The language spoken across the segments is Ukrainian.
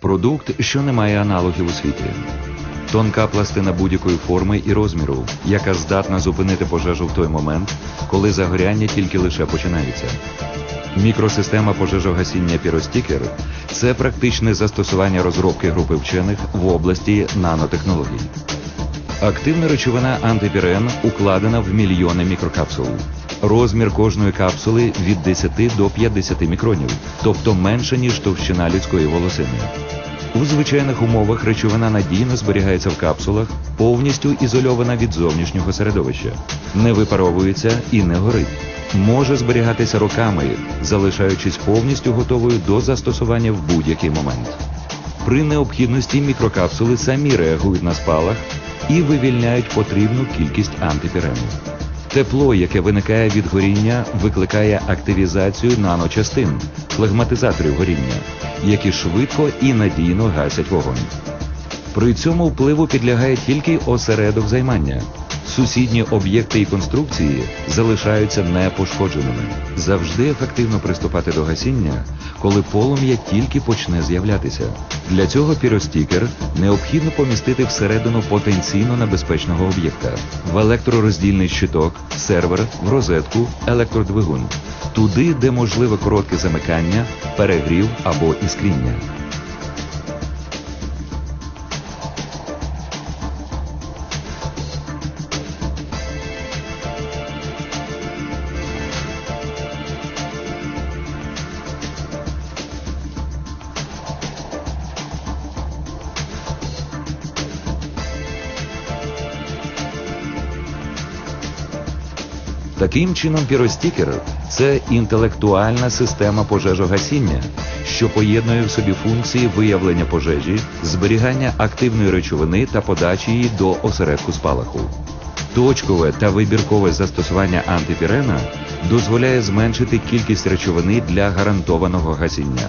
Продукт, що не має аналогів у світі. Тонка пластина будь-якої форми і розміру, яка здатна зупинити пожежу в той момент, коли загоряння тільки лише починається. Мікросистема пожежогасіння Піростікер це практичне застосування розробки групи вчених в області нанотехнологій. Активна речовина антипірен укладена в мільйони мікрокапсул. Розмір кожної капсули від 10 до 50 мікронів, тобто менше, ніж товщина людської волосини. У звичайних умовах речовина надійно зберігається в капсулах, повністю ізольована від зовнішнього середовища, не випаровується і не горить. Може зберігатися роками, залишаючись повністю готовою до застосування в будь-який момент. При необхідності мікрокапсули самі реагують на спалах і вивільняють потрібну кількість антипірену. Тепло, яке виникає від горіння, викликає активізацію наночастин, флегматизаторів горіння, які швидко і надійно гасять вогонь. При цьому впливу підлягає тільки осередок займання. Сусідні об'єкти і конструкції залишаються непошкодженими. Завжди ефективно приступати до гасіння, коли полум'я тільки почне з'являтися. Для цього піростікер необхідно помістити всередину потенційно небезпечного об'єкта в електророздільний щиток, сервер, в розетку, електродвигун, туди, де можливе коротке замикання, перегрів або іскріння. Таким чином, піростікер це інтелектуальна система пожежогасіння, що поєднує в собі функції виявлення пожежі, зберігання активної речовини та подачі її до осередку спалаху. Точкове та вибіркове застосування антипірена дозволяє зменшити кількість речовини для гарантованого гасіння.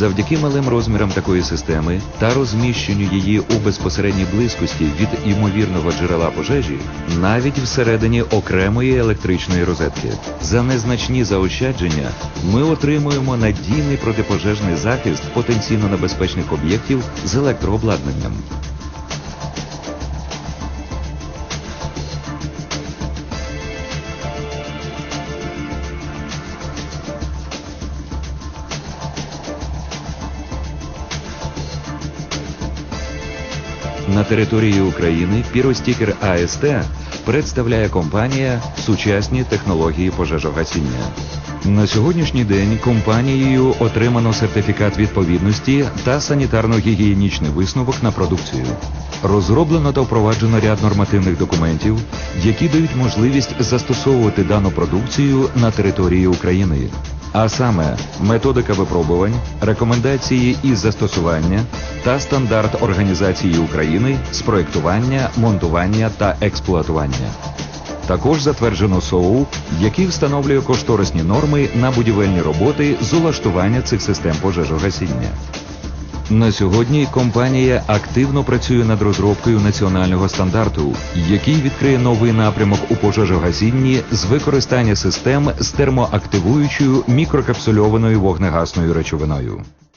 Завдяки малим розмірам такої системи та розміщенню її у безпосередній близькості від ймовірного джерела пожежі, навіть всередині окремої електричної розетки. За незначні заощадження ми отримуємо надійний протипожежний захист потенційно небезпечних об'єктів з електрообладнанням. На території України піростікер АСТ представляє компанія сучасні технології пожежогасіння. На сьогоднішній день компанією отримано сертифікат відповідності та санітарно-гігієнічний висновок на продукцію. Розроблено та впроваджено ряд нормативних документів, які дають можливість застосовувати дану продукцію на території України. А саме методика випробувань, рекомендації із застосування та стандарт Організації України з проєктування, монтування та експлуатування. Також затверджено СОУ, який встановлює кошторисні норми на будівельні роботи з улаштування цих систем пожежогасіння. На сьогодні компанія активно працює над розробкою національного стандарту, який відкриє новий напрямок у пожежогасінні з використання систем з термоактивуючою мікрокапсульованою вогнегасною речовиною.